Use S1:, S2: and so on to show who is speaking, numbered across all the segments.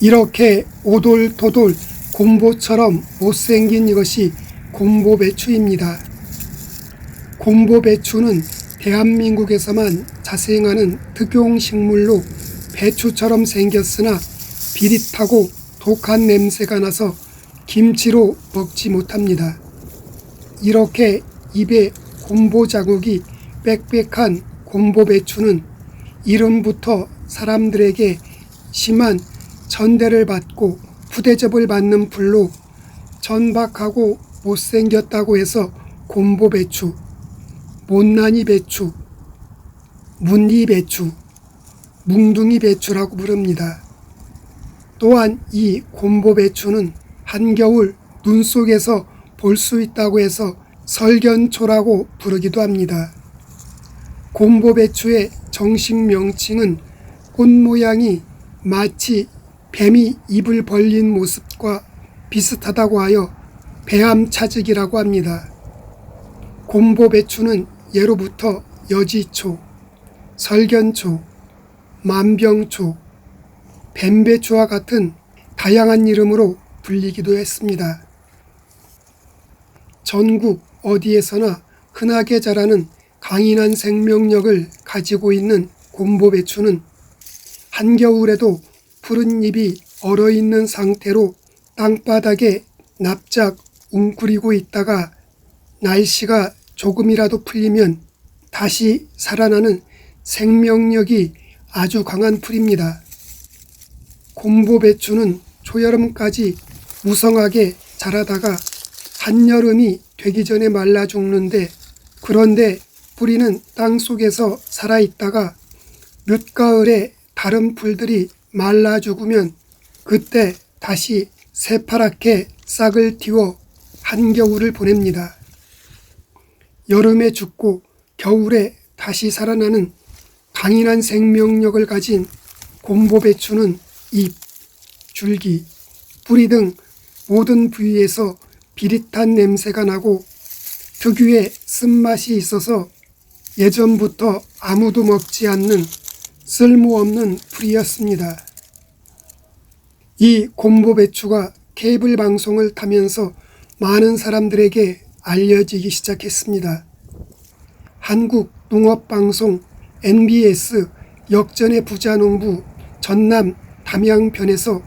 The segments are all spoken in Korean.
S1: 이렇게 오돌토돌 곰보처럼 못생긴 이것이 곰보배추입니다. 곰보배추는 대한민국에서만 자생하는 특용식물로 배추처럼 생겼으나 비릿하고 독한 냄새가 나서 김치로 먹지 못합니다. 이렇게 입에 곰보 자국이 빽빽한 곰보 배추는 이름부터 사람들에게 심한 전대를 받고 부대접을 받는 불로 전박하고 못생겼다고 해서 곰보 배추, 못난이 배추, 문리 배추, 뭉둥이 배추라고 부릅니다. 또한 이 곰보 배추는 한겨울 눈 속에서 볼 수 있다고 해서 설견초라고 부르기도 합니다. 곰보 배추의 정식 명칭은 꽃 모양이 마치 뱀이 입을 벌린 모습과 비슷하다고 하여 배암 차직이라고 합니다. 곰보 배추는 예로부터 여지초, 설견초, 만병초, 뱀배추와 같은 다양한 이름으로 불리기도 했습니다. 전국 어디에서나 흔하게 자라는 강인한 생명력을 가지고 있는 곰보 배추는 한겨울에도 푸른 잎이 얼어있는 상태로 땅바닥에 납작 웅크리고 있다가 날씨가 조금이라도 풀리면 다시 살아나는 생명력이 아주 강한 풀입니다. 곰보배추는 초여름까지 무성하게 자라다가 한여름이 되기 전에 말라 죽는데 그런데 뿌리는 땅 속에서 살아있다가 늦가을에 다른 풀들이 말라 죽으면 그때 다시 새파랗게 싹을 틔워 한겨울을 보냅니다. 여름에 죽고 겨울에 다시 살아나는 강인한 생명력을 가진 곰보배추는 잎, 줄기, 뿌리 등 모든 부위에서 비릿한 냄새가 나고 특유의 쓴맛이 있어서 예전부터 아무도 먹지 않는 쓸모없는 풀이었습니다. 이 곰보 배추가 케이블 방송을 타면서 많은 사람들에게 알려지기 시작했습니다. 한국 농업방송 NBS 역전의 부자농부 전남 담양편에서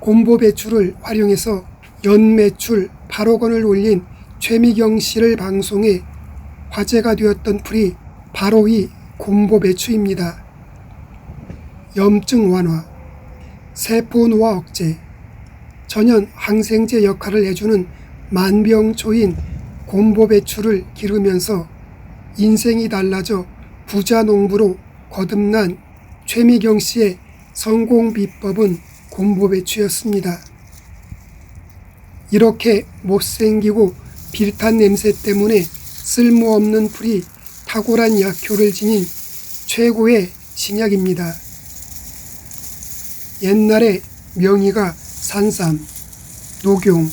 S1: 곰보 배추를 활용해서 연매출 8억 원을 올린 최미경 씨를 방송해 화제가 되었던 풀이 바로 이 곰보 배추입니다. 염증 완화, 세포 노화 억제, 전연 항생제 역할을 해주는 만병초인 곰보배추를 기르면서 인생이 달라져 부자 농부로 거듭난 최미경 씨의 성공 비법은 곰보배추였습니다. 이렇게 못생기고 비릿한 냄새 때문에 쓸모없는 풀이 탁월한 약효를 지닌 최고의 신약입니다. 옛날에 명의가 산삼, 녹용,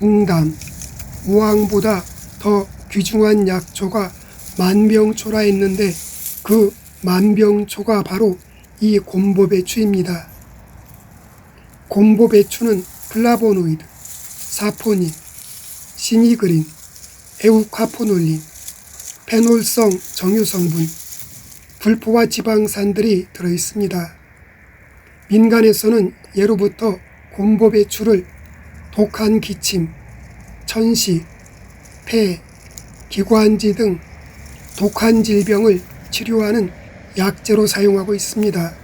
S1: 웅담, 우황보다 더 귀중한 약초가 만병초라 했는데 그 만병초가 바로 이 곰보배추입니다. 곰보배추는 플라보노이드, 사포닌, 시니그린, 에우카포놀린, 페놀성 정유 성분, 불포화 지방산들이 들어있습니다. 민간에서는 예로부터 곰보배추를 독한 기침, 천식, 폐, 기관지 등 독한 질병을 치료하는 약재로 사용하고 있습니다.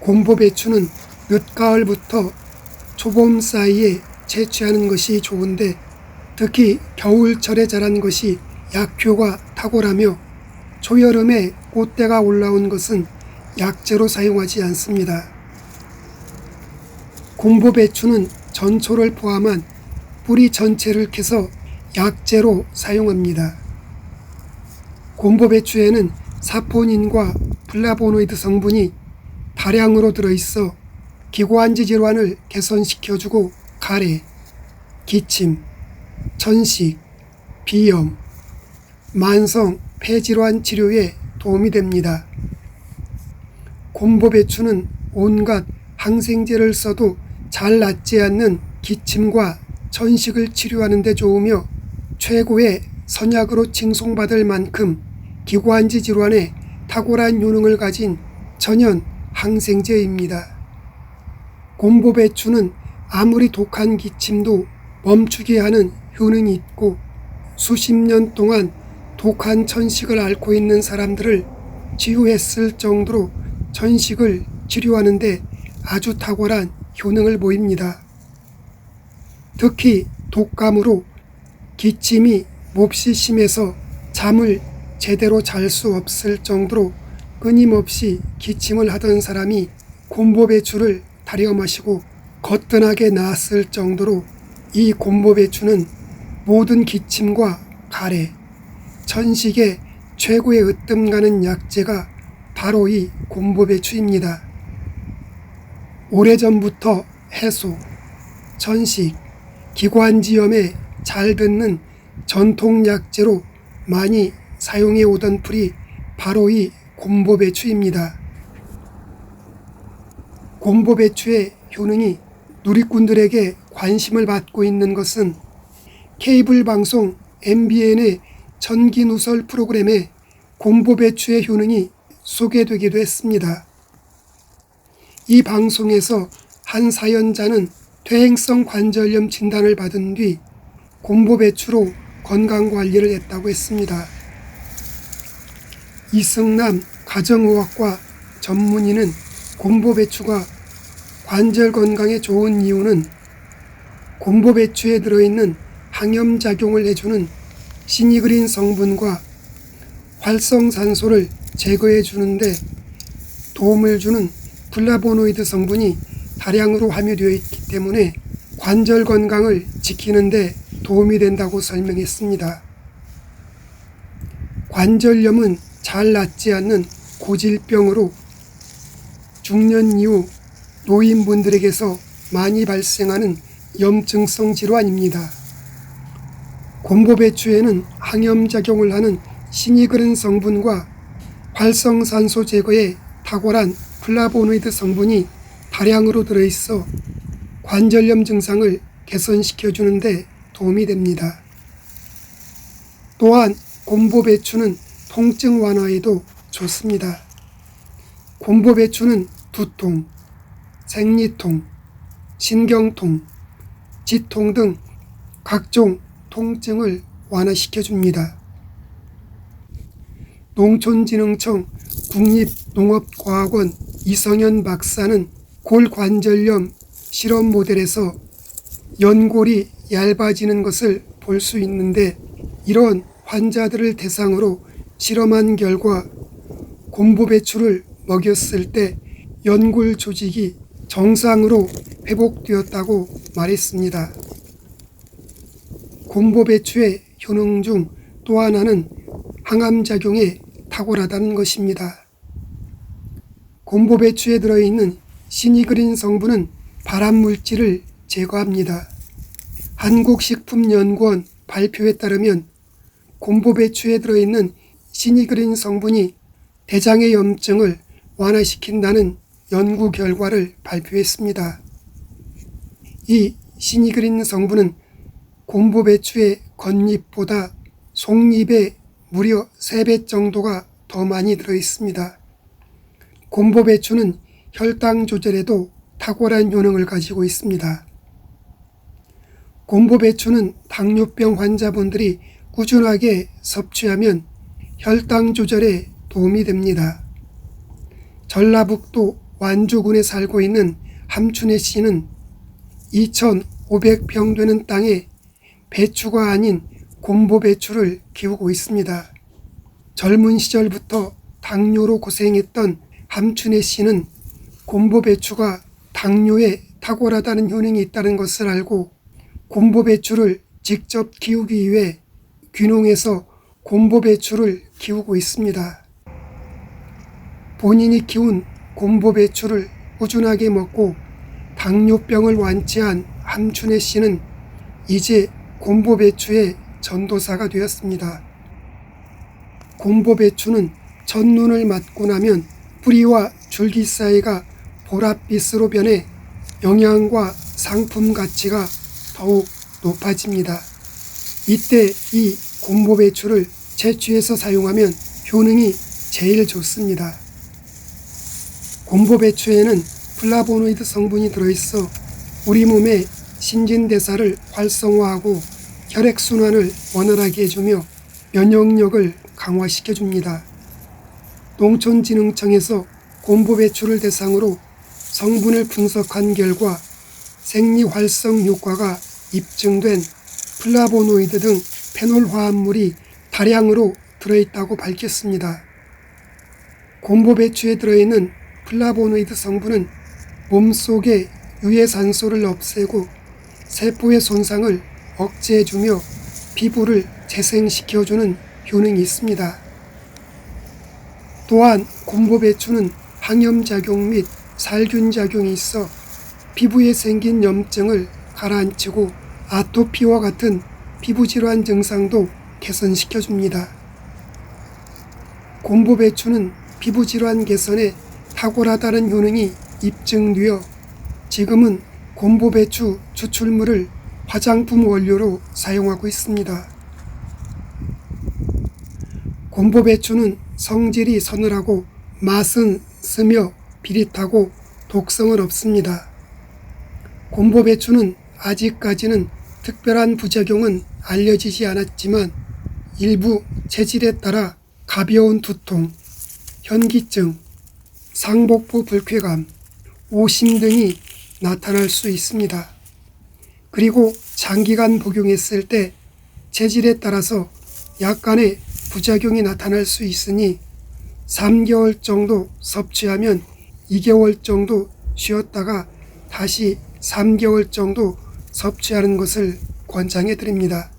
S1: 곰보배추는 늦가을부터 초봄 사이에 채취하는 것이 좋은데 특히 겨울철에 자란 것이 약효가 탁월하며 초여름에 꽃대가 올라온 것은 약재로 사용하지 않습니다. 곰보배추는 전초를 포함한 뿌리 전체를 캐서 약재로 사용합니다. 곰보배추에는 사포닌과 플라보노이드 성분이 다량으로 들어있어 기관지 질환을 개선시켜주고 가래, 기침, 천식, 비염, 만성 폐질환 치료에 도움이 됩니다. 곰보배추는 온갖 항생제를 써도 잘 낫지 않는 기침과 천식을 치료하는 데 좋으며 최고의 선약으로 칭송받을 만큼 기관지 질환에 탁월한 효능을 가진 천연 항생제입니다. 곰보배추는 아무리 독한 기침도 멈추게 하는 효능이 있고 수십 년 동안 독한 천식을 앓고 있는 사람들을 치유했을 정도로 천식을 치료하는데 아주 탁월한 효능을 보입니다. 특히 독감으로 기침이 몹시 심해서 잠을 제대로 잘 수 없을 정도로 끊임없이 기침을 하던 사람이 곰보배추를 다려 마시고 거뜬하게 나았을 정도로 이 곰보배추는 모든 기침과 가래, 천식의 최고의 으뜸 가는 약재가 바로 이 곰보배추입니다. 오래전부터 해소, 천식, 기관지염에 잘 듣는 전통 약재로 많이 사용해 오던 풀이 바로 이 곰보배추입니다. 곰보배추의 효능이 누리꾼들에게 관심을 받고 있는 것은 케이블 방송 MBN의 전기누설 프로그램에 곰보배추의 효능이 소개되기도 했습니다. 이 방송에서 한 사연자는 퇴행성 관절염 진단을 받은 뒤 곰보 배추로 건강 관리를 했다고 했습니다. 이승남 가정의학과 전문의는 곰보 배추가 관절 건강에 좋은 이유는 곰보 배추에 들어있는 항염 작용을 해주는 시니그린 성분과 활성산소를 제거해 주는데 도움을 주는 플라보노이드 성분이 다량으로 함유되어 있기 때문에 관절 건강을 지키는데 도움이 된다고 설명했습니다. 관절염은 잘 낫지 않는 고질병으로 중년 이후 노인분들에게서 많이 발생하는 염증성 질환입니다. 곰보배추에는 항염작용을 하는 시니그른 성분과 활성산소 제거에 탁월한 플라보노이드 성분이 다량으로 들어있어 관절염 증상을 개선시켜주는데 도움이 됩니다. 또한 곰보 배추는 통증 완화에도 좋습니다. 곰보 배추는 두통, 생리통, 신경통, 지통 등 각종 통증을 완화시켜줍니다. 농촌진흥청 국립농업과학원 이성현 박사는 골관절염 실험 모델에서 연골이 얇아지는 것을 볼 수 있는데 이런 환자들을 대상으로 실험한 결과 곰보 배추를 먹였을 때 연골 조직이 정상으로 회복되었다고 말했습니다. 곰보 배추의 효능 중 또 하나는 항암작용에 탁월하다는 것입니다. 곰보 배추에 들어있는 시니그린 성분은 발암 물질을 제거합니다. 한국식품연구원 발표에 따르면 곰보 배추에 들어있는 시니그린 성분이 대장의 염증을 완화시킨다는 연구 결과를 발표했습니다. 이 시니그린 성분은 곰보 배추의 겉잎보다 속잎의 무려 3배 정도가 더 많이 들어 있습니다. 곰보 배추는 혈당 조절에도 탁월한 효능을 가지고 있습니다. 곰보 배추는 당뇨병 환자분들이 꾸준하게 섭취하면 혈당 조절에 도움이 됩니다. 전라북도 완주군에 살고 있는 함춘혜 씨는 2,500평 되는 땅에 배추가 아닌 곰보 배추를 키우고 있습니다. 젊은 시절부터 당뇨로 고생했던 함춘혜 씨는 곰보 배추가 당뇨에 탁월하다는 효능이 있다는 것을 알고 곰보 배추를 직접 키우기 위해 귀농해서 곰보 배추를 키우고 있습니다. 본인이 키운 곰보 배추를 꾸준하게 먹고 당뇨병을 완치한 함춘혜 씨는 이제 곰보 배추의 전도사가 되었습니다. 곰보 배추는 첫눈을 맞고 나면 뿌리와 줄기 사이가 보랏빛으로 변해 영양과 상품 가치가 더욱 높아집니다. 이때 이 곰보 배추를 채취해서 사용하면 효능이 제일 좋습니다. 곰보 배추에는 플라보노이드 성분이 들어있어 우리 몸의 신진대사를 활성화하고 혈액순환을 원활하게 해주며 면역력을 강화시켜줍니다. 농촌진흥청에서 곰보 배추를 대상으로 성분을 분석한 결과 생리활성 효과가 입증된 플라보노이드 등 페놀 화합물이 다량으로 들어있다고 밝혔습니다. 곰보 배추에 들어있는 플라보노이드 성분은 몸속의 유해산소를 없애고 세포의 손상을 억제해주며 피부를 재생시켜주는 효능이 있습니다. 또한 곰보 배추는 항염작용 및 살균작용이 있어 피부에 생긴 염증을 가라앉히고 아토피와 같은 피부질환 증상도 개선시켜줍니다. 곰보 배추는 피부질환 개선에 탁월하다는 효능이 입증되어 지금은 곰보 배추 추출물을 화장품 원료로 사용하고 있습니다. 곰보 배추는 성질이 서늘하고 맛은 쓰며 비릿하고 독성은 없습니다. 곰보 배추는 아직까지는 특별한 부작용은 알려지지 않았지만 일부 체질에 따라 가벼운 두통, 현기증, 상복부 불쾌감, 오심 등이 나타날 수 있습니다. 그리고 장기간 복용했을 때 체질에 따라서 약간의 부작용이 나타날 수 있으니 3개월 정도 섭취하면 2개월 정도 쉬었다가 다시 3개월 정도 섭취하는 것을 권장해 드립니다.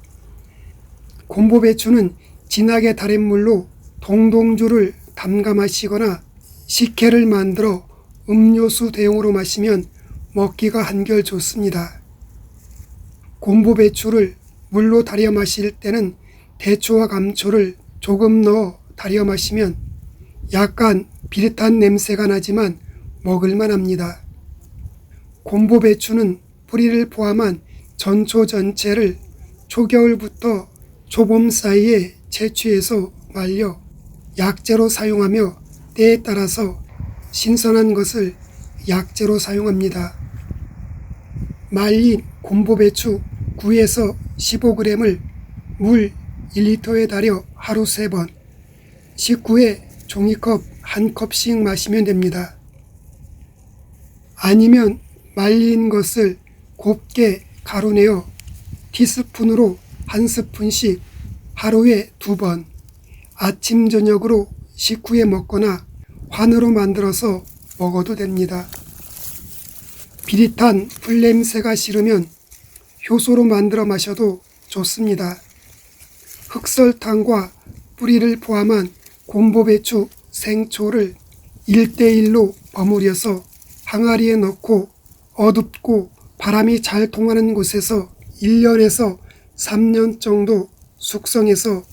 S1: 곰보 배추는 진하게 달인 물로 동동주를 담가 마시거나 식혜를 만들어 음료수 대용으로 마시면 먹기가 한결 좋습니다. 곰보 배추를 물로 달여 마실 때는 대초와 감초를 조금 넣어 달여 마시면 약간 비릿한 냄새가 나지만 먹을만 합니다. 곰보 배추는 뿌리를 포함한 전초 전체를 초겨울부터 초봄 사이에 채취해서 말려 약재로 사용하며 때에 따라서 신선한 것을 약재로 사용합니다. 말린 곰보 배추 9에서 15g을 물 1리터에 달여 하루 3번, 식후에 종이컵 한 컵씩 마시면 됩니다. 아니면 말린 것을 곱게 가루내어 티스푼으로 한 스푼씩 하루에 두 번, 아침 저녁으로 식후에 먹거나 환으로 만들어서 먹어도 됩니다. 비릿한 풀냄새가 싫으면 효소로 만들어 마셔도 좋습니다. 흑설탕과 뿌리를 포함한 곰보배추 생초를 1대1로 버무려서 항아리에 넣고 어둡고 바람이 잘 통하는 곳에서 1년에서 3년 정도 숙성해서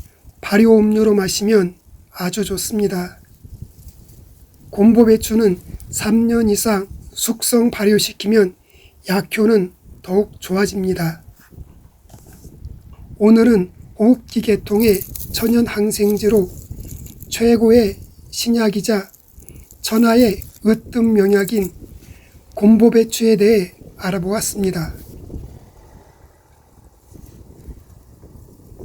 S1: 발효 음료로 마시면 아주 좋습니다. 곰보배추는 3년 이상 숙성 발효시키면 약효는 더욱 좋아집니다. 오늘은 호흡기 계통의 천연 항생제로 최고의 신약이자 천하의 으뜸 명약인 곰보배추에 대해 알아보았습니다.